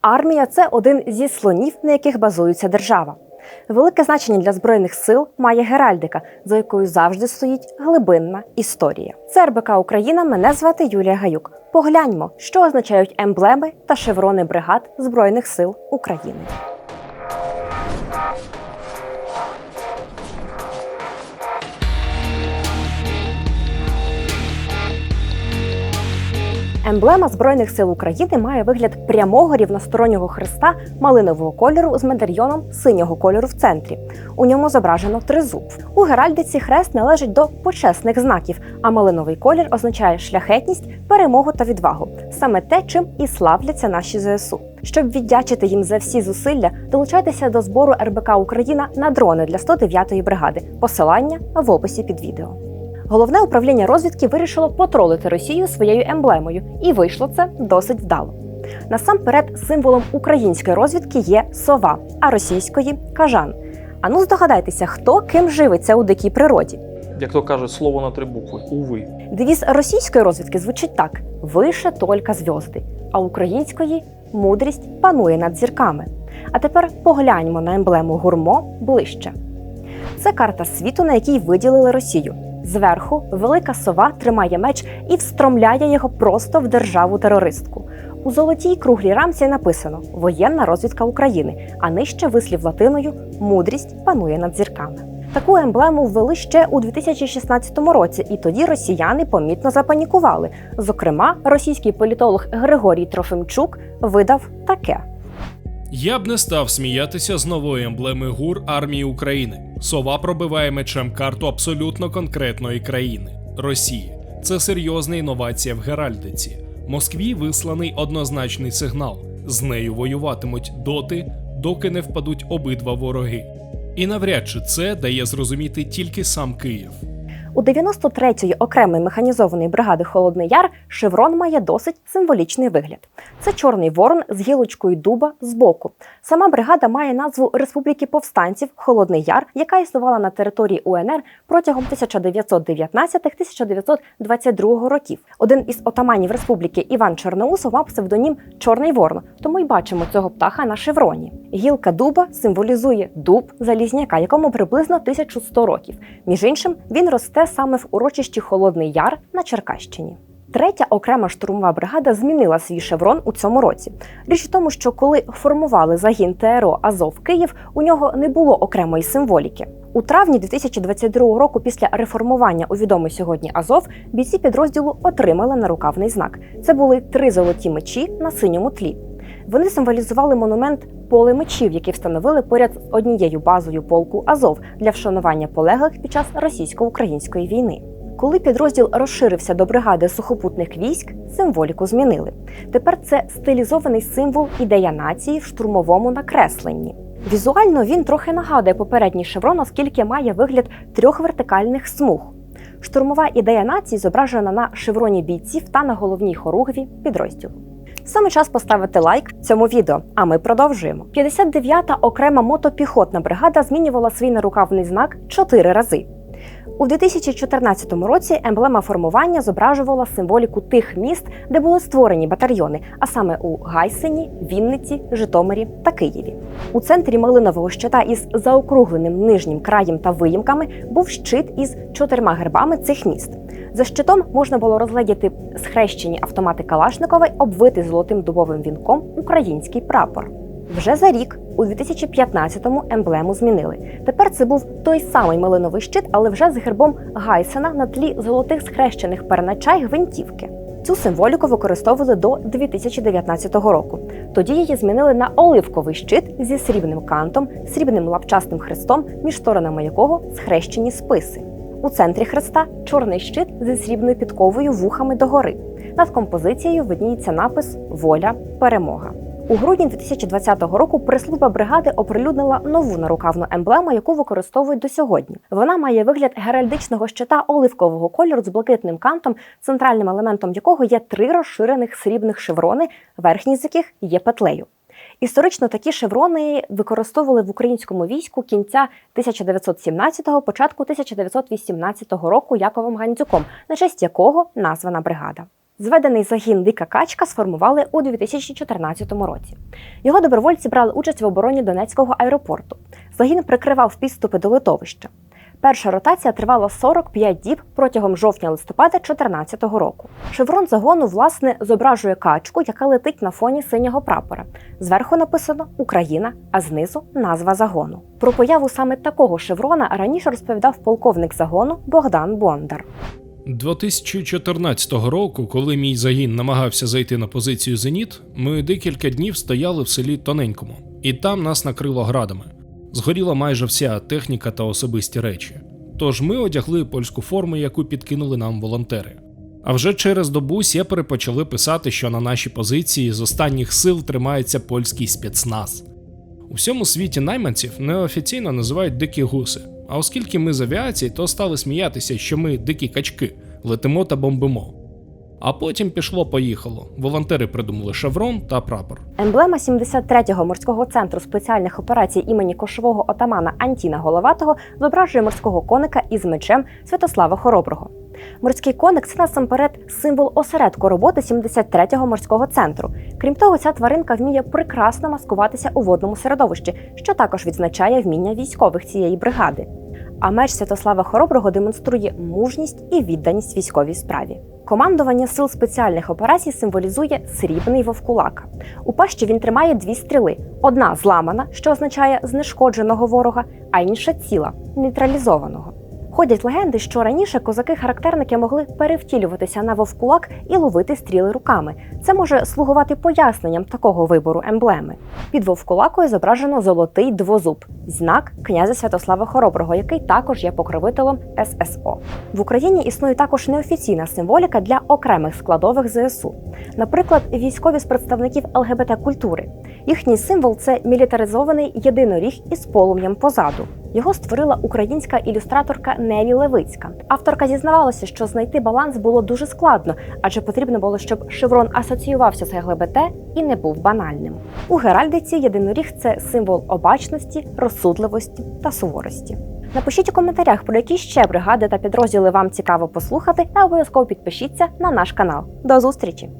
Армія це один зі слонів, на яких базується держава. Велике значення для збройних сил має геральдика, за якою завжди стоїть глибинна історія. Це РБК Україна. Мене звати Юлія Гаюк. Погляньмо, що означають емблеми та шеврони бригад Збройних сил України. Емблема Збройних сил України має вигляд прямого рівностороннього хреста малинового кольору з медальйоном синього кольору в центрі. У ньому зображено тризуб. У геральдиці хрест належить до почесних знаків, а малиновий колір означає шляхетність, перемогу та відвагу саме те, чим і славляться наші ЗСУ. Щоб віддячити їм за всі зусилля, долучайтеся до збору РБК Україна на дрони для 109-ї бригади. Посилання в описі під відео. Головне управління розвідки вирішило потролити Росію своєю емблемою, і вийшло це досить вдало. Насамперед, символом української розвідки є сова, а російської кажан. Ану, здогадайтеся, хто ким живиться у дикій природі. Як то кажуть, слово на три букви уви. Девіз російської розвідки звучить так: вище тільки зв'язди, а української мудрість панує над зірками. А тепер погляньмо на емблему гурмо ближче. Це карта світу, на якій виділили Росію. Зверху велика сова тримає меч і встромляє його просто в державу терористку. У золотій круглій рамці написано Воєнна розвідка України, а нижче вислів латиною Мудрість панує над зірками. Таку емблему ввели ще у 2016 році, і тоді росіяни помітно запанікували. Зокрема, російський політолог Григорій Трофимчук видав таке. Я б не став сміятися з нової емблеми ГУР армії України. Сова пробиває мечем карту абсолютно конкретної країни Росії. Це серйозна інновація в Геральдиці. Москві висланий однозначний сигнал: з нею воюватимуть доти, доки не впадуть обидва вороги. І навряд чи це дає зрозуміти тільки сам Київ. У 93-ї окремої механізованої бригади Холодний Яр шеврон має досить символічний вигляд. Це чорний ворон з гілочкою дуба збоку. Сама бригада має назву Республіки повстанців Холодний Яр, яка існувала на території УНР протягом 1919-1922 років. Один із отаманів республіки Іван Чорноусов мав псевдонім Чорний Ворон, тому й бачимо цього птаха на шевроні. Гілка дуба символізує дуб залізняка, якому приблизно 1100 років. Між іншим, він росте саме в урочищі Холодний Яр на Черкащині. Третя окрема штурмова бригада змінила свій шеврон у цьому році. Річ в тому, що коли формували загін ТРО Азов Київ, у нього не було окремої символіки. У травні 2022 року, після реформування у відомий сьогодні Азов, бійці підрозділу отримали нарукавний знак. Це були три золоті мечі на синьому тлі. Вони символізували монумент поле мечів, який встановили поряд з однією базою полку Азов для вшанування полеглих під час російсько-української війни. Коли підрозділ розширився до бригади сухопутних військ, символіку змінили. Тепер це стилізований символ ідея нації в штурмовому накресленні. Візуально він трохи нагадує попередній шеврон, оскільки має вигляд трьох вертикальних смуг. Штурмова ідея нації зображена на шевроні бійців та на головній хоругві підрозділу. Саме час поставити лайк цьому відео, а ми продовжуємо. 59-та окрема мотопіхотна бригада змінювала свій нарукавний знак чотири рази. У 2014 році емблема формування зображувала символіку тих міст, де були створені батальйони, а саме у Гайсині, Вінниці, Житомирі та Києві. У центрі малинового щита із заокругленим нижнім краєм та виїмками був щит із чотирма гербами цих міст. За щитом можна було розгледіти схрещені автомати Калашникова й обвити золотим дубовим вінком український прапор. Вже за рік, у 2015-му, емблему змінили. Тепер це був той самий малиновий щит, але вже з гербом Гайсена на тлі золотих схрещених переначай гвинтівки. Цю символіку використовували до 2019 року. Тоді її змінили на оливковий щит зі срібним кантом, срібним лапчастим хрестом, між сторонами якого схрещені списи. У центрі хреста чорний щит зі срібною підковою вухами догори. Над композицією видніється напис Воля, перемога. У грудні 2020 року прес-служба бригади оприлюднила нову нарукавну емблему, яку використовують до сьогодні. Вона має вигляд геральдичного щита оливкового кольору з блакитним кантом, центральним елементом якого є три розширених срібних шеврони, верхній з яких є петлею. Історично такі шеврони використовували в українському війську кінця 1917-го, початку 1918 року Яковом Гандзюком, на честь якого названа бригада. Зведений загін Дика Качка сформували у 2014 році. Його добровольці брали участь в обороні Донецького аеропорту. Загін прикривав підступи до литовища. Перша ротація тривала 45 діб протягом жовтня-листопада 2014 року. Шеврон загону власне зображує качку, яка летить на фоні синього прапора. Зверху написано Україна, а знизу назва загону. Про появу саме такого шеврона раніше розповідав полковник загону Богдан Бондар. 2014 року, коли мій загін намагався зайти на позицію Зеніт, ми декілька днів стояли в селі Тоненькому, і там нас накрило градами. Згоріла майже вся техніка та особисті речі. Тож ми одягли польську форму, яку підкинули нам волонтери. А вже через добу сєпери почали писати, що на нашій позиції з останніх сил тримається польський спецназ. У всьому світі найманців неофіційно називають дикі гуси. А оскільки ми з авіації, то стали сміятися, що ми дикі качки, летимо та бомбимо. А потім пішло-поїхало. Волонтери придумали шеврон та прапор. Емблема 73-го морського центру спеціальних операцій імені кошового отамана Антіна Головатого зображує морського коника із мечем Святослава Хороброго. Морський коник це насамперед символ осередку роботи 73-го морського центру. Крім того, ця тваринка вміє прекрасно маскуватися у водному середовищі, що також відзначає вміння військових цієї бригади. А меч Святослава Хороброго демонструє мужність і відданість військовій справі. Командування сил спеціальних операцій символізує срібний вовкулак. У пащі він тримає дві стріли: одна зламана, що означає знешкодженого ворога, а інша ціла нейтралізованого. Ходять легенди, що раніше козаки-характерники могли перевтілюватися на вовкулак і ловити стріли руками. Це може слугувати поясненням такого вибору емблеми. Під вовкулакою зображено золотий двозуб, знак князя Святослава Хороброго, який також є покровителем ССО. В Україні існує також неофіційна символіка для окремих складових ЗСУ. Наприклад, військові з представників ЛГБТ культури. Їхній символ це мілітаризований єдиноріг із полум'ям позаду. Його створила українська ілюстраторка Нелі Левицька. Авторка зізнавалася, що знайти баланс було дуже складно, адже потрібно було, щоб шеврон асоціювався з ЛГБТ і не був банальним. У геральдиці єдиноріг це символ обачності, розсудливості та суворості. Напишіть у коментарях, про які ще бригади та підрозділи вам цікаво послухати, та обов'язково підпишіться на наш канал. До зустрічі!